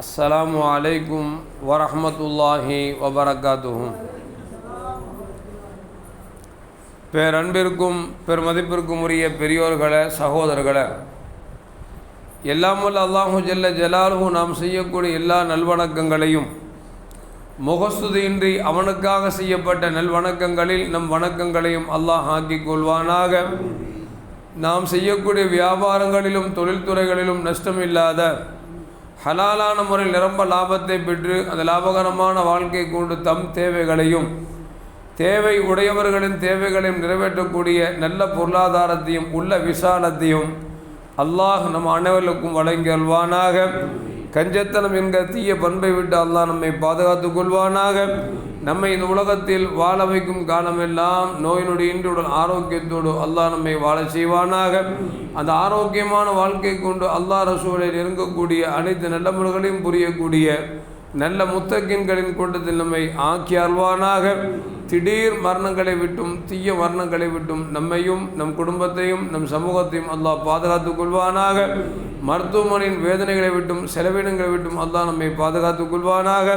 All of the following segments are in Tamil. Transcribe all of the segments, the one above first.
அஸ்ஸலாமு அலைக்கும் اللہ وبرکاتہ பேரன்பிற்கும் பெருமதிப்பிற்கும் உரிய பெரியோர்களே சகோதரர்களே எல்லாமல் அல்லாஹு ஜல்ல ஜலாலுஹு நாம் செய்யக்கூடிய எல்லா நல்வணக்கங்களையும் முகஸ்துதியின்றி அவனுக்காக செய்யப்பட்ட நல்வணக்கங்களில் நம் வணக்கங்களையும் அல்லாஹ் ஆக்கிக் கொள்வானாக. நாம் செய்யக்கூடிய வியாபாரங்களிலும் தொழில்துறைகளிலும் நஷ்டமில்லாத ஹலாலான முறையில் நிரம்ப லாபத்தை பெற்று அந்த லாபகரமான வாழ்க்கை கொண்டு தம் தேவைகளையும் தேவை உடையவர்களின் தேவைகளையும் நிறைவேற்றக்கூடிய நல்ல பொருளாதாரத்தையும் உள்ள விசாலத்தையும் அல்லாஹ் நம் அனைவருக்கும் வழங்கியல்வானாக கஞ்சத்தனம் என்கிற தீய பண்பை விட்டு அல்லாஹ் நம்மை பாதுகாத்துக் கொள்வானாக. நம்மை இந்த உலகத்தில் வாழ வைக்கும் காலமெல்லாம் நோய் நொடி ஆரோக்கியத்தோடு அல்லாஹ் நம்மை வாழ செய்வானாக. அந்த ஆரோக்கியமான வாழ்க்கை கொண்டு அல்லாஹ் ரசூலில் இருக்கக்கூடிய அனைத்து நல்ல முறைகளையும் புரியக்கூடிய நல்ல முத்தக்கின்களின் கூட்டத்தில் நம்மை ஆக்கி அல்வானாக திடீர் மரணங்களை விட்டும் தீய மரணங்களை விட்டும் நம்மையும் நம் குடும்பத்தையும் நம் சமூகத்தையும் அல்லாஹ் பாதுகாத்துக் கொள்வானாக. மருத்துவமனையின் வேதனைகளை விட்டும் செலவினங்களை விட்டும் அல்லாஹ் நம்மை பாதுகாத்துக் கொள்வானாக.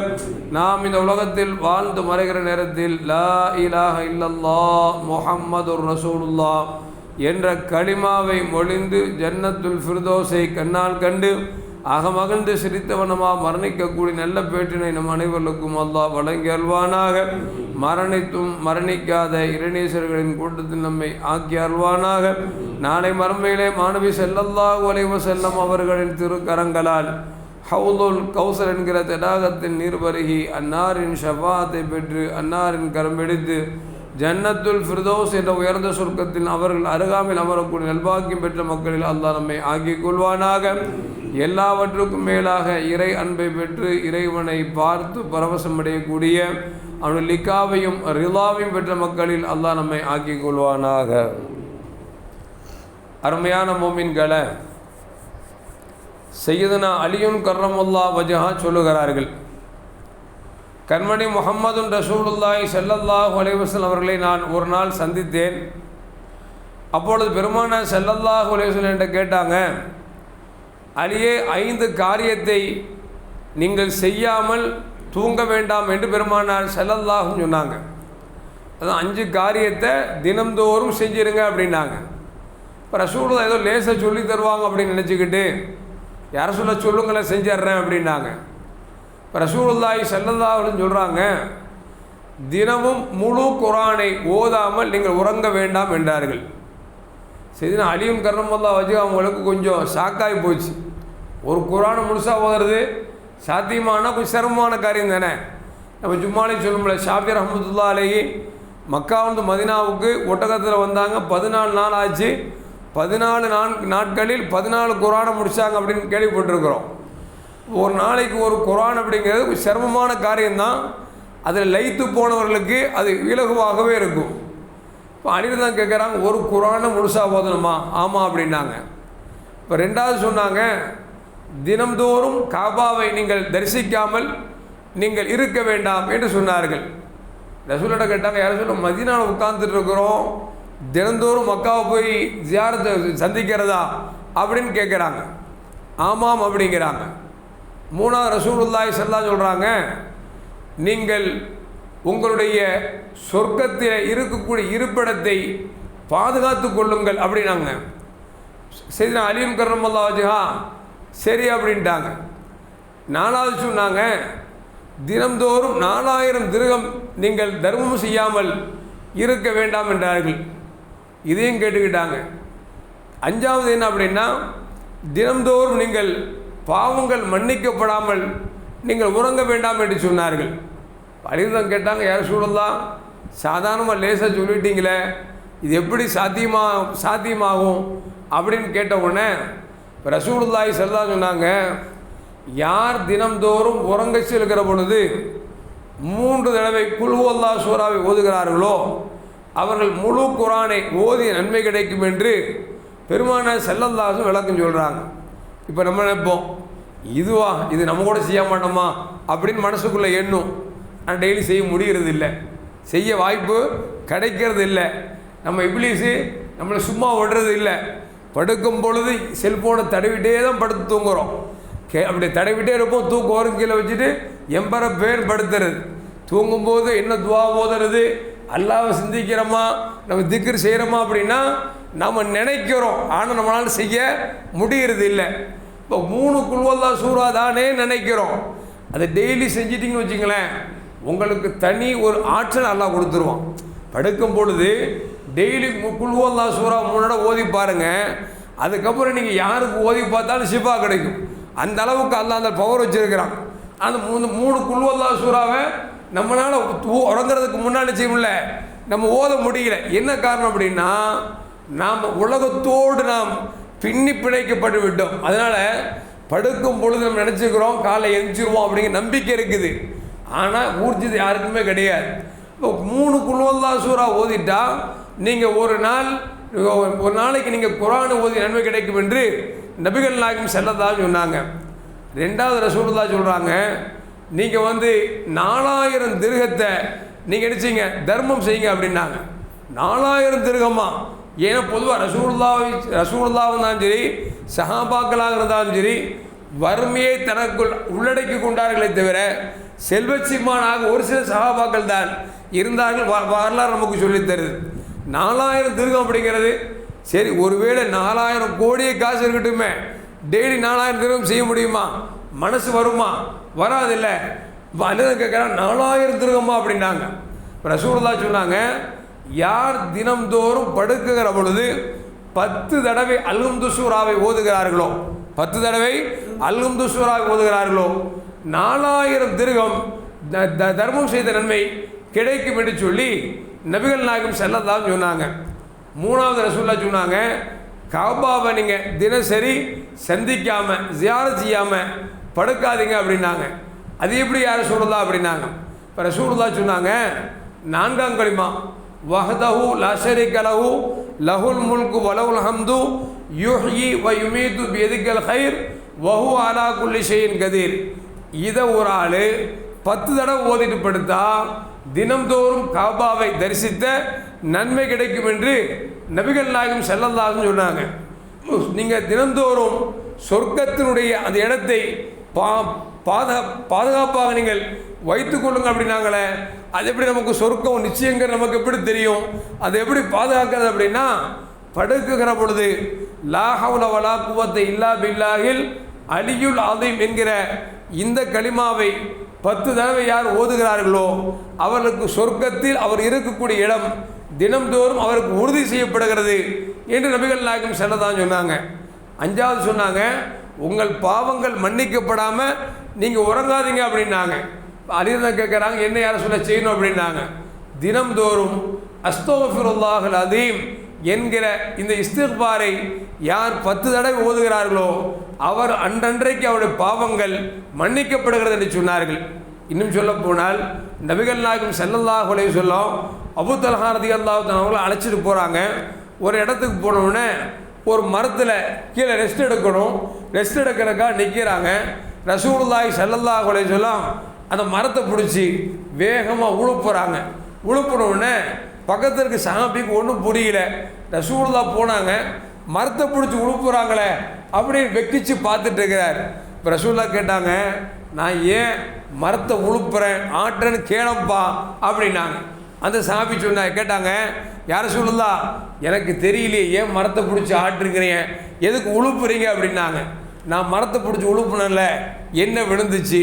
நாம் இந்த உலகத்தில் வாழ்ந்து மறைகிற நேரத்தில் லா இலாஹ இல்லல்லா முஹம்மது ரசூலுல்லா என்ற களிமாவை மொழிந்து ஜன்னத்துல் ஃபிர்தோஸை கண்ணால் கண்டு அகமகிழ்ந்து சிரித்தவனமா மரணிக்கக்கூடிய நல்ல பேட்டினை நம் அனைவருக்கும் அல்லாஹ் வழங்கி அல்வானாக மரணித்தும் மரணிக்காத இரணேசர்களின் கூட்டத்தில் நம்மை ஆக்கி அருள்வானாக. நாளை மரமையிலே மாணவி செல்லல்லா அலைவ செல்லம் அவர்களின் திருக்கரங்களால் ஹவுலுல் கௌசர் என்கிற தடாகத்தின் நீர் பருகி அன்னாரின் ஷபாத்தை பெற்று அன்னாரின் கரம்பிடித்து ஜன்னத்துல் ஃபிர்தோஸ் என்ற உயர்ந்த சுருக்கத்தில் அவர்கள் அருகாமையில் அமரக்கூடிய நல்பாக்கியம் பெற்ற மக்களில் அல்லாஹ் நம்மை ஆக்கிக் கொள்வானாக. எல்லாவற்றுக்கும் மேலாக இறை அன்பை பெற்று இறைவனை பார்த்து பரவசமடையக்கூடிய அவனுடைய லிக்காவையும் ரிலாவையும் பெற்ற மக்களில் அல்லாஹ் நம்மை ஆக்கிக் கொள்வானாக. அருமையான மோமின்களை செய்யதுனா அலியுன் கர்ரமுல்லா வஜஹா சொல்லுகிறார்கள். கண்மணி முகம்மதுன் ரசூலுல்லாய் செல்லல்லாஹ் அலைவசல் அவர்களை நான் ஒரு நாள் சந்தித்தேன். அப்பொழுது பெருமான செல்லல்லாஹ் அலைவசல் என்று கேட்டாங்க அலியே ஐந்து காரியத்தை நீங்கள் செய்யாமல் தூங்க வேண்டாம் என்று பெருமானார் செல்லல்லாகும் சொன்னாங்க. அதான் அஞ்சு காரியத்தை தினந்தோறும் செஞ்சிருங்க அப்படின்னாங்க. இப்போ ரசூலில் ஏதோ லேசாக சொல்லி தருவாங்க அப்படின்னு நினச்சிக்கிட்டு யார சொல்ல சொல்லுங்களேன் செஞ்சிட்றேன் அப்படின்னாங்க. இப்போ ரசூலுல்லாய் செல்லல்லாஹுன்னு சொல்கிறாங்க தினமும் முழு குரானை ஓதாமல் நீங்கள் உறங்க வேண்டாம் என்றார்கள். சரி அழியும் கர்ணமெல்லாம் வச்சு அவங்களுக்கு கொஞ்சம் ஷாக்காகி போச்சு. ஒரு குரானை முழுசாக ஓதுறது சாத்தியமான கொஞ்சம் சிரமமான காரியம் தானே? நம்ம ஜும்மாலே சொல்லும்ல ஷாஃபி ரஹமத்துல்லா அலேஹி மக்கா வந்து மதினாவுக்கு ஒட்டகத்தில் வந்தாங்க பதினாலு நாள் ஆச்சு. பதினாலு நான்கு நாட்களில் பதினாலு குரானை முடித்தாங்க அப்படின்னு கேள்விப்பட்டிருக்கிறோம். ஒரு நாளைக்கு ஒரு குரான் அப்படிங்கிறது சிரமமான காரியம்தான். அதில் லைத்து போனவர்களுக்கு அது இலகுவாகவே இருக்கும். இப்போ அழிவு தான் கேட்குறாங்க ஒரு குரானை முழுசாக ஓதணுமா? ஆமாம் அப்படின்னாங்க. இப்போ ரெண்டாவது சொன்னாங்க தினம்தோறும் காபாவை நீங்கள் தரிசிக்காமல் நீங்கள் இருக்க வேண்டாம் என்று சொன்னார்கள். ரசூலிட்ட கேட்டாங்க யாரும் சொல்ல மதினாவில் உட்காந்துட்டு இருக்கிறோம் தினந்தோறும் மக்காவை போய் ஜியாரத்தை சந்திக்கிறதா? அப்படின்னு கேட்குறாங்க ஆமாம் அப்படிங்கிறாங்க. மூணாவது ரசூலுல்லாய் செல்லா சொல்கிறாங்க நீங்கள் உங்களுடைய சொர்க்கத்தில் இருக்கக்கூடிய இருப்பிடத்தை பாதுகாத்து கொள்ளுங்கள் அப்படின்னாங்க. சரி அலியும் கர்ணமல்லா வச்சுஹா சரி அப்படின்ட்டாங்க. நாலாவது சொன்னாங்க தினந்தோறும் நாலாயிரம் திருகம் நீங்கள் தர்மம் செய்யாமல் இருக்க வேண்டாம் என்றார்கள். இதையும் கேட்டுக்கிட்டாங்க. அஞ்சாவது என்ன அப்படின்னா தினந்தோறும் நீங்கள் பாவங்கள் மன்னிக்கப்படாமல் நீங்கள் உறங்க வேண்டாம் என்று சொன்னார்கள். பலிதம் கேட்டாங்க யார் சூழலாம் சாதாரணமாக லேசாக சொல்லிட்டீங்களே இது எப்படி சாத்தியமாக சாத்தியமாகும்? அப்படின்னு கேட்ட உடனே ரசூலுல்லாய் செல்லா சொன்னாங்க யார் தினம்தோறும் உறங்க செல்கிற பொழுது மூன்று தடவை குல்வல்லா சூறாவை ஓதுகிறார்களோ அவர்கள் முழு குரானை ஓதிய நன்மை கிடைக்கும் என்று பெருமான செல்லல்லாசும் விளக்கம் சொல்கிறாங்க இப்போ நம்ம நினைப்போம் இதுவா இது நம்ம கூட செய்ய மாட்டோமா? அப்படின்னு மனசுக்குள்ளே எண்ணும். ஆனால் டெய்லி செய்ய முடிகிறது இல்லை. செய்ய வாய்ப்பு கிடைக்கிறது இல்லை. நம்ம இப்ளீஸு நம்மளை சும்மா விடுறது இல்லை. படுக்கும் பொழுது செல்ஃபோனை தடவிட்டே தான் படுத்து தூங்குறோம். கே அப்படி தடவிட்டே இருப்போம் தூக்கம் வரும் கீழே வச்சுட்டு எம்பர பேர் படுத்துறது. தூங்கும்போது என்ன துவா ஓதுறது? அல்லாவை சிந்திக்கிறோமா? நம்ம திக்ரு செய்கிறோமா அப்படின்னா நம்ம நினைக்கிறோம். ஆனால் நம்மளால் செய்ய முடிகிறது இல்லை. இப்போ மூணு குழுவல்லா சூறா தானே நினைக்கிறோம். அதை டெய்லி செஞ்சிட்டிங்கன்னு வச்சுங்களேன் உங்களுக்கு தனி ஒரு ஆற்றல் நல்லா கொடுத்துருவான். படுக்கும் பொழுது டெய்லி குழுவல்லா சூறா மூணு ஓதி பாருங்க. அதுக்கப்புறம் நீங்கள் யாருக்கு ஓதி பார்த்தாலும் சிபா கிடைக்கும். அந்த அளவுக்கு அல்ல அந்த பவர் வச்சுருக்கிறான். அந்த மூணு மூணு குழுவல்லா சூறாவை நம்மளால் உறங்குறதுக்கு முன்னாடி செய்யல நம்ம ஓத முடியல. என்ன காரணம் அப்படின்னா நாம் உலகத்தோடு நாம் பின்னி பிணைக்கப்பட்டு விட்டோம். அதனால் படுக்கும் பொழுது நம்ம நினச்சிக்கிறோம் காலை எழுந்திருவோம் அப்படிங்கிற நம்பிக்கை இருக்குது. ஆனால் ஊர்ஜிது யாருக்குமே கிடையாது. இப்போ மூணு குழுவல்லா சூறா ஓதிட்டா நீங்கள் ஒரு நாள் ஒரு நாளைக்கு நீங்கள் குரான் ஓதி நன்மை கிடைக்கும் என்று நபிகள் நாயகம் செல்லதான் சொன்னாங்க. ரெண்டாவது ரசூலுல்லா சொல்கிறாங்க நீங்கள் வந்து நாலாயிரம் திருகத்தை நீங்கள் நினச்சிங்க தர்மம் செய்யுங்க அப்படின்னாங்க. நாலாயிரம் திருகமா? ஏன்னா பொதுவாக ரசூல்லா ரசூலுல்லாவும் இருந்தாலும் சரி சஹாபாக்களாக இருந்தாலும் சரி வறுமையை தனக்குள் உள்ளடக்கி கொண்டார்களே தவிர செல்வச்சிமானாக ஒரு சில சகாபாக்கள் தான் இருந்தார்கள். வ- வரலாறு நமக்கு சொல்லித் தருது. நாலாயிரம் திருகம் அப்படிங்கிறது சரி ஒருவேளை நாலாயிரம் கோடியே காசு இருக்கட்டுமே. டெய்லி நாலாயிரம் திருகம் செய்ய முடியுமா? மனசு வருமா? வராதில்ல. அண்ணன் கேட்குறான் நாலாயிரம் திருகமா அப்படின்னாங்க. ரசூலுல்லா சொன்னாங்க யார் தினம்தோறும் படுக்குகிற பொழுது பத்து தடவை அல்ஹம்து துசூராவை ஓதுகிறார்களோ? பத்து தடவை அல்ஹம்து துசூராவை ஓதுகிறார்களோ? நாலாயிரம் திருகம் த- த- தர்மம் செய்த நன்மை கிடைக்கும் என்று சொல்லி நபிகள் நாயகம் செல்லதான் சொன்னாங்க. மூணாவது ரசூல்லா சொன்னாங்க காபாவை நீங்கள் தினசரி சந்திக்காமல் ஜியாரத் செய்யாமல் படுக்காதீங்க அப்படின்னாங்க. அது எப்படி யார் சொல்லலாம் அப்படின்னாங்க. இப்போ ரசூல்லா சொன்னாங்க நான்காம் களிமா வஹதஹு லஷரிக லஹு லஹுல் முல்கு வலவுல் ஹம்து யுஹ்யி வ யுமீது பியதிகல் ஹைர் வஹு அலா குல்லி ஷையின் கதீர். இதை ஒரு ஆள் பத்து தடவை ஓதிட்டு படுத்தா தினம்தோறும் காபாவை தரிசித்த நன்மை கிடைக்கும் என்று நபிகள் நாயகம் செல்லல்லாதுன்னு சொன்னாங்க. நீங்கள் தினந்தோறும் சொர்க்கத்தினுடைய அந்த இடத்தை பா பாதுகா பாதுகாப்பாக நீங்கள் வைத்து கொள்ளுங்க அப்படின்னாங்களே அது எப்படி நமக்கு சொர்க்கம் நிச்சயங்கிற நமக்கு எப்படி தெரியும்? அதை எப்படி பாதுகாக்கிறது அப்படின்னா படுக்குகிற பொழுது லாஹவுல வலா குவத்தை இல்லா பில்லாகில் அலியுல் ஆதீம் என்கிற இந்த களிமாவை பத்து தடவை யார் ஓதுகிறார்களோ அவர்களுக்கு சொர்க்கத்தில் அவர் இருக்கக்கூடிய இடம் தினம்தோறும் அவருக்கு உறுதி செய்யப்படுகிறது என்று நபிகள் நாயகம் செல்லதான் சொன்னாங்க. அஞ்சாவது சொன்னாங்க உங்கள் பாவங்கள் மன்னிக்கப்படாமல் நீங்கள் உறங்காதீங்க அப்படின்னாங்க. அலிதான் கேட்குறாங்க என்ன யாரை சொல்ல செய்யணும்? அப்படின்னாங்க. தினம்தோறும் அஸ்தோஃபிருல்லாஹல் அதீம் என்கிற இந்த இஸ்திக்பாரை யார் பத்து தடவை ஓதுகிறார்களோ அவர் அன்றன்றைக்கு அவருடைய பாவங்கள் மன்னிக்கப்படுகிறது என்று சொன்னார்கள். இன்னும் சொல்ல போனால் நபிகள் நாயகம் செல்லல்லாஹ் அலைஹி சொல்லும் அபு அல்லாஹ் அவங்கள அழைச்சிட்டு போகிறாங்க ஒரு இடத்துக்கு போனவுடனே ஒரு மரத்தில் கீழே ரெஸ்ட் எடுக்கணும். ரெஸ்ட் எடுக்கிறக்கா நிற்கிறாங்க ரசூலுல்லாஹி ஸல்லல்லாஹு அலைஹி வஸல்லம் அந்த மரத்தை பிடிச்சி வேகமாக உழுப்புறாங்க. உழுப்புனோடனே பக்கத்தில் இருக்க சாமிக்கு ஒன்றும் புரியல. ரசூல்லா போனாங்க மரத்தை பிடிச்சி உழுப்புறாங்களே அப்படின்னு வெக்கிச்சு பார்த்துட்டு இருக்கிறார். இப்போ ரசூல்லா கேட்டாங்க நான் ஏன் மரத்தை உழுப்புறேன்? ஆட்டுறேன்னு கேளப்பா அப்படின்னாங்க. அந்த சாமி சொன்ன கேட்டாங்க யார சொல்லுதா எனக்கு தெரியலையே ஏன் மரத்தை பிடிச்சி ஆட்டுருக்கிறீங்க எதுக்கு உழுப்புறீங்க? அப்படின்னாங்க. நான் மரத்தை பிடிச்சி உழுப்புனல என்ன விழுந்துச்சு?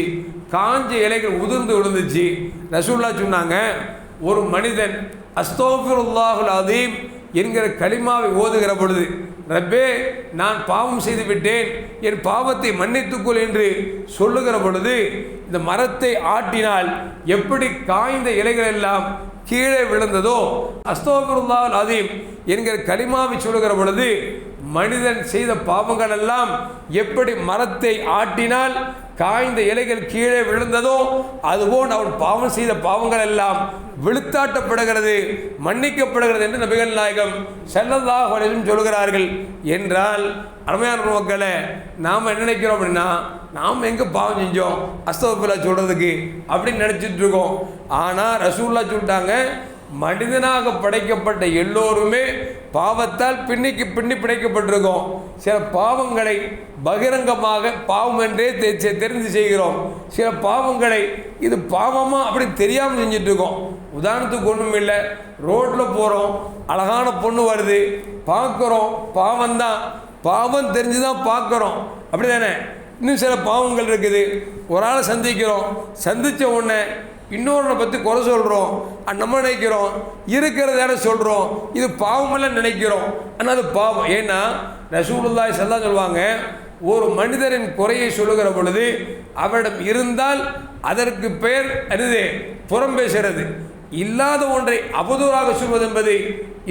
காஞ்ச இலைகள் உதிர்ந்து விழுந்துச்சு. ரசூல்லா சொன்னாங்க ஒரு மனிதன் அஸ்தோஃபிருல்லாஹுல் அதீம் என்கிற களிமாவை ஓதுகிற பொழுது ரப்பே நான் பாவம் செய்து விட்டேன் என் பாவத்தை மன்னித்துக்கொள் என்று சொல்லுகிற பொழுது இந்த மரத்தை ஆட்டினால் எப்படி காய்ந்த இலைகள் எல்லாம் கீழே விழுந்ததோ அஸ்தோபுருல்லால் அதீம் என்கிற களிமாவை சொல்லுகிற பொழுது மனிதன் செய்த பாவங்கள் எல்லாம் எப்படி மரத்தை ஆட்டினால் காய்ந்த இலைகள் கீழே விழுந்ததோ அதுபோல் அவன் பாவம் செய்த பாவங்கள் எல்லாம் விழுத்தாட்டப்படுகிறது மன்னிக்கப்படுகிறது என்று நபிகள் நாயகம் செல்லதாக சொல்கிறார்கள். என்றால் அருமையான மக்களை நாம் என்ன நினைக்கிறோம் அப்படின்னா நாம் எங்கே பாவம் செஞ்சோம் அஸ்தவப்பில்லா சொல்கிறதுக்கு அப்படின்னு நினச்சிட்டு இருக்கோம். ஆனால் ரசூல்லா சொல்லிட்டாங்க மனிதனாக படைக்கப்பட்ட எல்லோருமே பாவத்தால் பின்னிக்கு பின்னி பிணைக்கப்பட்டிருக்கோம். சில பாவங்களை பகிரங்கமாக பாவம் என்றே தெரிந்து செய்கிறோம். சில பாவங்களை இது பாவமா அப்படி தெரியாமல் செஞ்சுட்டு இருக்கோம் உதாரணத்துக்கு ஒன்றும் இல்லை. ரோட்டில் போகிறோம் அழகான பொண்ணு வருது. பார்க்குறோம் பாவம்தான். பாவம் தெரிஞ்சு தான் பார்க்குறோம் அப்படி தானே இன்னும் சில பாவங்கள் இருக்குது. ஒரு ஆளை சந்திக்கிறோம். சந்தித்த உடனே இன்னொருனை பற்றி குறை சொல்கிறோம் நம்ம நினைக்கிறோம். இருக்கிறதான சொல்கிறோம் இது பாவமெல்லாம் நினைக்கிறோம். ஆனால் அது பாவம். ஏன்னா ரசூலுல்லாய் செல்லா சொல்லுவாங்க ஒரு மனிதரின் குறையை சொல்லுகிற பொழுது அவரிடம் இருந்தால் அதற்கு பெயர் அருது புறம் பேசுகிறது இல்லாத ஒன்றை அவதூறாக சொல்வது என்பது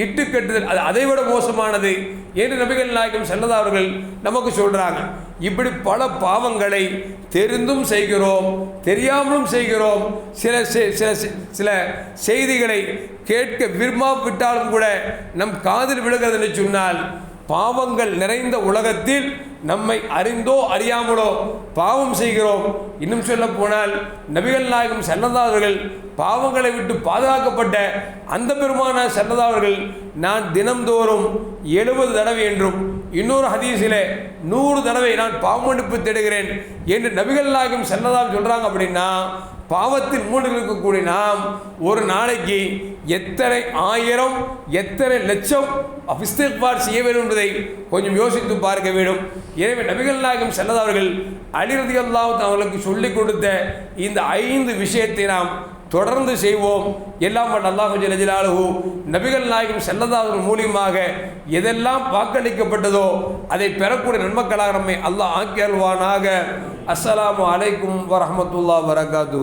இட்டுக்கட்டுதல். அது அதைவிட மோசமானது. என்று நபிகள் நாயகம் செல்லதா அவர்கள் நமக்கு சொல்கிறாங்க இப்படி பல பாவங்களை தெரிந்தும் செய்கிறோம் தெரியாமலும் செய்கிறோம். சில சில சில செய்திகளை கேட்க விரும்பாவிட்டாலும் கூட நம் காதில் விழுகிறதுன்னு சொன்னால் பாவங்கள் நிறைந்த உலகத்தில் நம்மை அறிந்தோ அறியாமலோ பாவம் செய்கிறோம். இன்னும் சொல்ல போனால் நபிகள் நாயகம் செல்லதாவர்கள் பாவங்களை விட்டு பாதுகாக்கப்பட்ட அந்த பெருமான செல்லதாவர்கள் நான் தினம்தோறும் எழுபது தடவை என்றும் இன்னொரு ஹதீஸிலே நூறு தடவை நான் பாவமடிப்பு தேடுகிறேன் என்று நபிகள் நாயகம் செல்லதா சொல்கிறாங்க அப்படின்னா பாவத்தின் மூன்று இருக்கக்கூடிய நாம் ஒரு நாளைக்கு எத்தனை ஆயிரம் எத்தனை லட்சம் இஸ்திக்பார் செய்ய வேண்டும் என்பதை கொஞ்சம் யோசித்து பார்க்க வேண்டும். எனவே நபிகள் நாயகம் செல்லதவர்கள் அலிரதி அல்லாஹ் அவர்களுக்கு சொல்லிக் கொடுத்த இந்த ஐந்து விஷயத்தை நாம் தொடர்ந்து செய்வோம். எல்லாம் வல்ல அல்லாஹு ஜலஜலாலுஹு நபிகள் நாயகம் செல்லதாவர்கள் மூலியமாக எதெல்லாம் வாக்களிக்கப்பட்டதோ அதை பெறக்கூடிய நன்மக்களாக நம்மை அல்லாஹ் ஆக்கி அருள்வானாக. அஸ்ஸலாமு அலைக்கும் வரஹமத்துல்லா வரகாத்து